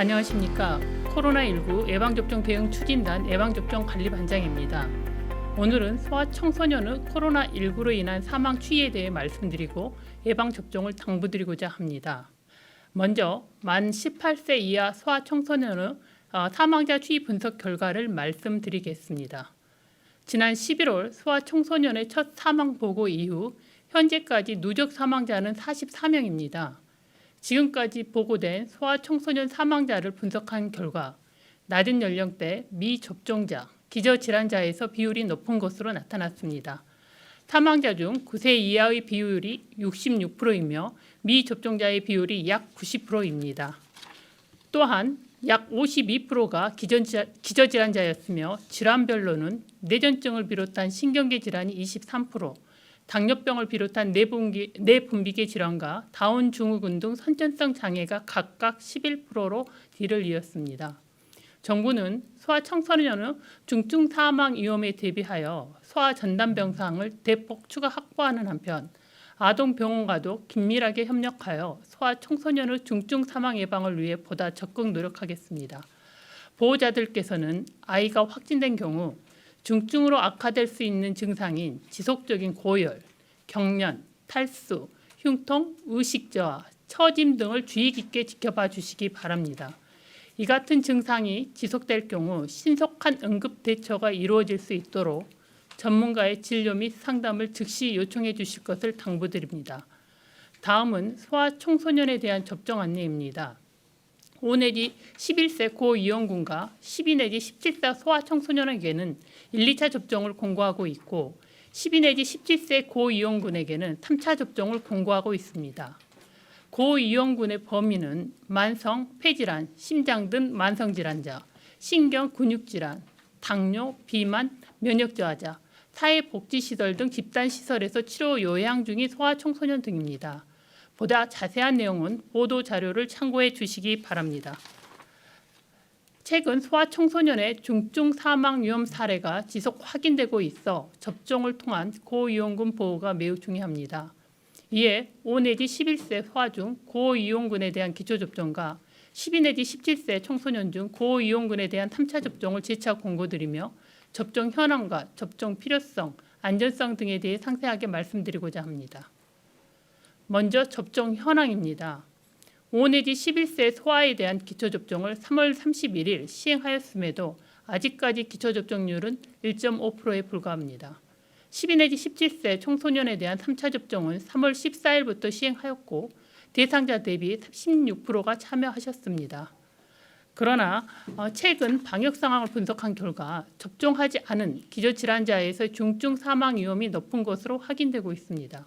안녕하십니까. 코로나19 예방접종 대응 추진단 예방접종 관리반장입니다. 오늘은 소아 청소년의 코로나19로 인한 사망 추이에 대해 말씀드리고 예방접종을 당부드리고자 합니다. 먼저 만 18세 이하 소아 청소년의 어, 사망자 추이 분석 결과를 말씀드리겠습니다. 지난 11월 소아 청소년의 첫 사망 보고 이후 현재까지 누적 사망자는 44명입니다. 지금까지 보고된 소아 청소년 사망자를 분석한 결과 낮은 연령대 미접종자, 기저질환자에서 비율이 높은 것으로 나타났습니다. 사망자 중 9세 이하의 비율이 66%이며 미접종자의 비율이 약 90%입니다. 또한 약 52%가 기저질환자였으며 질환별로는 뇌전증을 비롯한 신경계 질환이 23%, 당뇨병을 비롯한 뇌분비, 뇌분비계 질환과 다운 증후군 등 선천성 장애가 각각 11%로 뒤를 이었습니다. 정부는 소아 청소년의 중증 사망 위험에 대비하여 소아 전담 병상을 대폭 추가 확보하는 한편 아동 병원과도 긴밀하게 협력하여 소아 청소년의 중증 사망 예방을 위해 보다 적극 노력하겠습니다. 보호자들께서는 아이가 확진된 경우 중증으로 악화될 수 있는 증상인 지속적인 고열, 경련, 탈수, 흉통, 의식 저하, 처짐 등을 주의 깊게 지켜봐 주시기 바랍니다. 이 같은 증상이 지속될 경우 신속한 응급 대처가 이루어질 수 있도록 전문가의 진료 및 상담을 즉시 요청해 주실 것을 당부드립니다. 다음은 소아 청소년에 대한 접종 안내입니다. 5 내지 11세 고위험군과 12 내지 17세 소아 청소년에게는 1, 2차 접종을 공고하고 있고 12 내지 17세 고위험군에게는 3차 접종을 공고하고 있습니다. 고위험군의 범위는 만성 폐질환, 심장 등 만성 질환자, 신경 근육 질환, 당뇨, 비만, 면역 저하자, 사회 복지 시설 등 집단 시설에서 치료 요양 중인 소아 청소년 등입니다. 보다 자세한 내용은 보도 자료를 참고해 주시기 바랍니다. 최근 소아 청소년의 중증 사망 위험 사례가 지속 확인되고 있어 접종을 통한 고위험군 보호가 매우 중요합니다. 이에 5 내지 11세 소아 중 고위험군에 대한 기초 접종과 12 내지 17세 청소년 중 고위험군에 대한 3차 접종을 재차 공고드리며 접종 현황과 접종 필요성, 안전성 등에 대해 상세하게 말씀드리고자 합니다. 먼저 접종 현황입니다. 5 내지 11세 소아에 대한 기초접종을 3월 31일 시행하였음에도 아직까지 기초접종률은 1.5%에 불과합니다. 12 내지 17세 청소년에 대한 3차 접종은 3월 14일부터 시행하였고 대상자 대비 16%가 참여하셨습니다. 그러나 어, 최근 방역 상황을 분석한 결과 접종하지 않은 기저질환자에서 중증 사망 위험이 높은 것으로 확인되고 있습니다.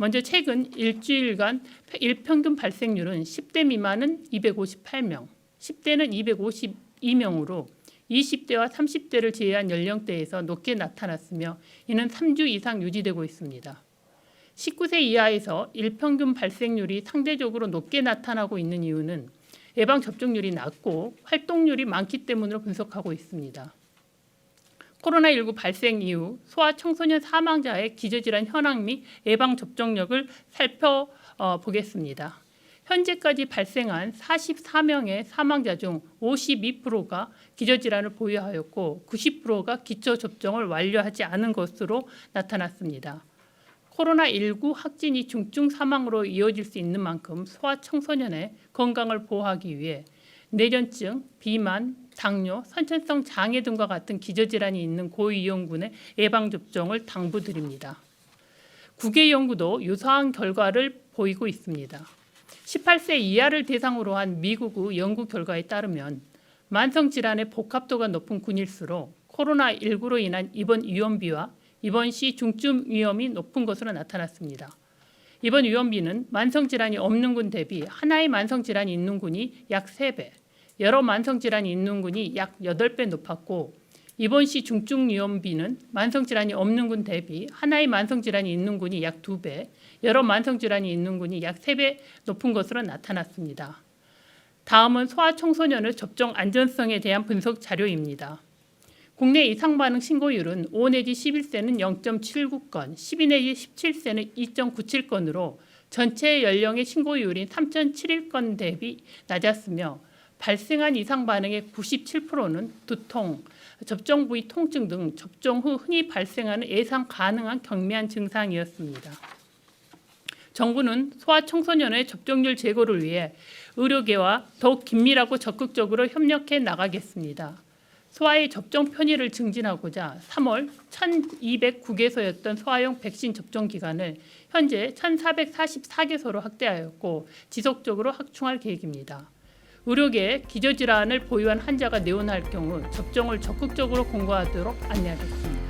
먼저 최근 일주일간 일평균 발생률은 10대 미만은 258명, 10대는 252명으로 20대와 30대를 제외한 연령대에서 높게 나타났으며 이는 3주 이상 유지되고 있습니다. 19세 이하에서 일평균 발생률이 상대적으로 높게 나타나고 있는 이유는 예방 접종률이 낮고 활동률이 많기 때문으로 분석하고 있습니다. 코로나19 발생 이후 소아 청소년 사망자의 기저질환 현황 및 예방 접종력을 살펴보겠습니다. 현재까지 발생한 44명의 사망자 중 52%가 기저질환을 보유하였고 90%가 기초 접종을 완료하지 않은 것으로 나타났습니다. 코로나19 확진이 중증 사망으로 이어질 수 있는 만큼 소아 청소년의 건강을 보호하기 위해 뇌전증, 비만, 당뇨, 선천성 장애 등과 같은 기저질환이 있는 고위험군의 예방접종을 당부드립니다. 국외 연구도 유사한 결과를 보이고 있습니다. 18세 이하를 대상으로 한 미국의 연구 결과에 따르면 만성 질환의 복합도가 높은 군일수록 코로나19로 인한 입원 위험비와 입원 시 중증 위험이 높은 것으로 나타났습니다. 입원 위험비는 만성 질환이 없는 군 대비 하나의 만성 질환이 있는 군이 약 3배, 여러 만성 질환이 있는 군이 약 8배 높았고 입원 시 중증 위험비는 만성 질환이 없는 군 대비 하나의 만성 질환이 있는 군이 약 2배, 여러 만성 질환이 있는 군이 약 3배 높은 것으로 나타났습니다. 다음은 소아 청소년의 접종 안전성에 대한 분석 자료입니다. 국내 이상 반응 신고율은 5 내지 11세는 0.79건, 12 내지 17세는 2.97건으로 전체 연령의 신고율이 3.71건 대비 낮았으며 발생한 이상 반응의 97%는 두통, 접종 부위 통증 등 접종 후 흔히 발생하는 예상 가능한 경미한 증상이었습니다. 정부는 소아청소년의 접종률 제고를 위해 의료계와 더욱 긴밀하고 적극적으로 협력해 나가겠습니다. 소아의 접종 편의를 증진하고자 3월 1,209개소였던 소아용 백신 접종 기간을 현재 1,444개소로 확대하였고 지속적으로 확충할 계획입니다. 의료계에 기저질환을 보유한 환자가 내원할 경우 접종을 적극적으로 공고하도록 안내하겠습니다.